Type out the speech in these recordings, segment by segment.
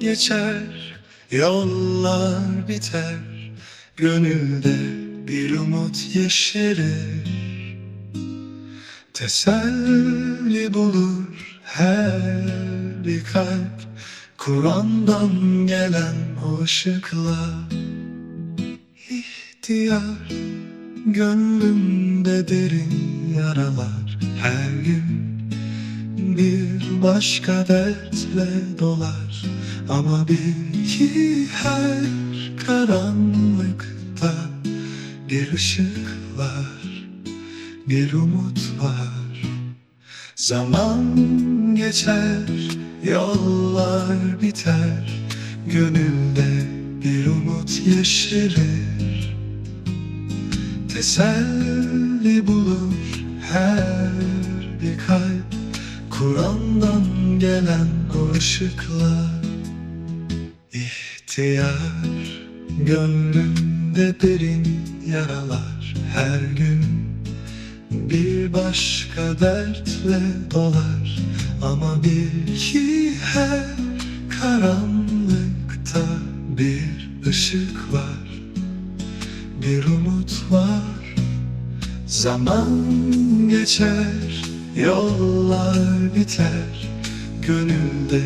geçer Yollar biter Gönülde bir umut yeşerir. Teselli bulur her bir kalp Kur'an'dan gelen o ışıkla İhtiyar Gönlümde derin yaralar Her gün bir başka dertle dolar Ama bil ki her karanlıkta Bir ışık var Bir umut var. Zaman geçer Yollar biter Gönülde bir umut yeşerir. Teselli bulur her bir kalp Kur'an'dan gelen o ışıkla İhtiyar Gönlümde derin yaralar. Her gün bir başka dertle dolar. Ama bil ki her karanlıkta bir ışık var. Bir umut var. Zaman geçer, yollar biter. Gönülde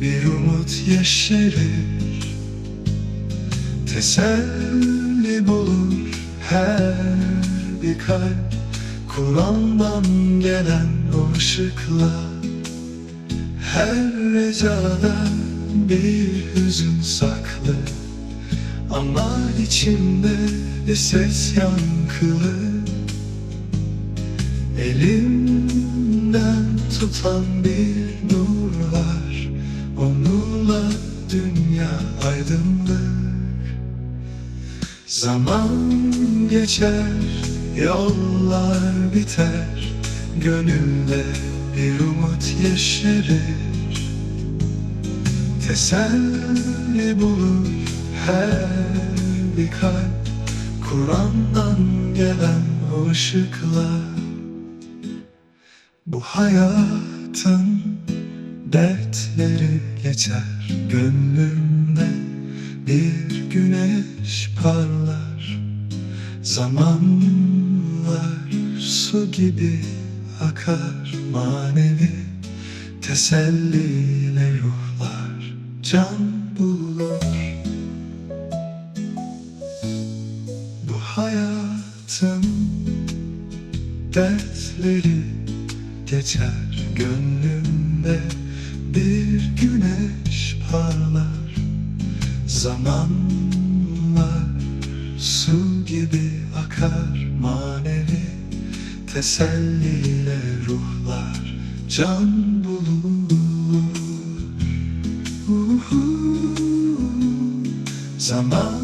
bir umut yeşerir Teselli bulur her bir kalp. Kur'an'dan gelen o ışıkla Her recada bir hüzün saklı. Ama içimde bir ses yankılı. Elimden tutan bir nur var O nurla dünya aydınlık Zaman geçer, yollar biter Gönülde bir umut yeşerir. Teselli bulur her bir kalp Kur'an'dan gelen o ışıkla Bu hayatın dertleri geçer Gönlümde bir güneş parlar Zamanlar su gibi akar Manevi teselliyle ruhlar can bulur. Bu hayatın dertleri geçer Gönlümde bir güneş parlar Zamanlar su gibi akar manevi Teselliyle ruhlar can bulur. Zaman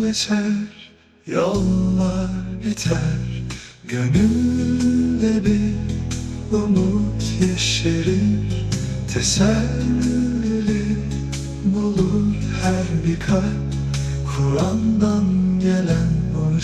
geçer, yollar biter Gönülde bir umut yeşerir Teselli kalp Kur'an'dan gelen o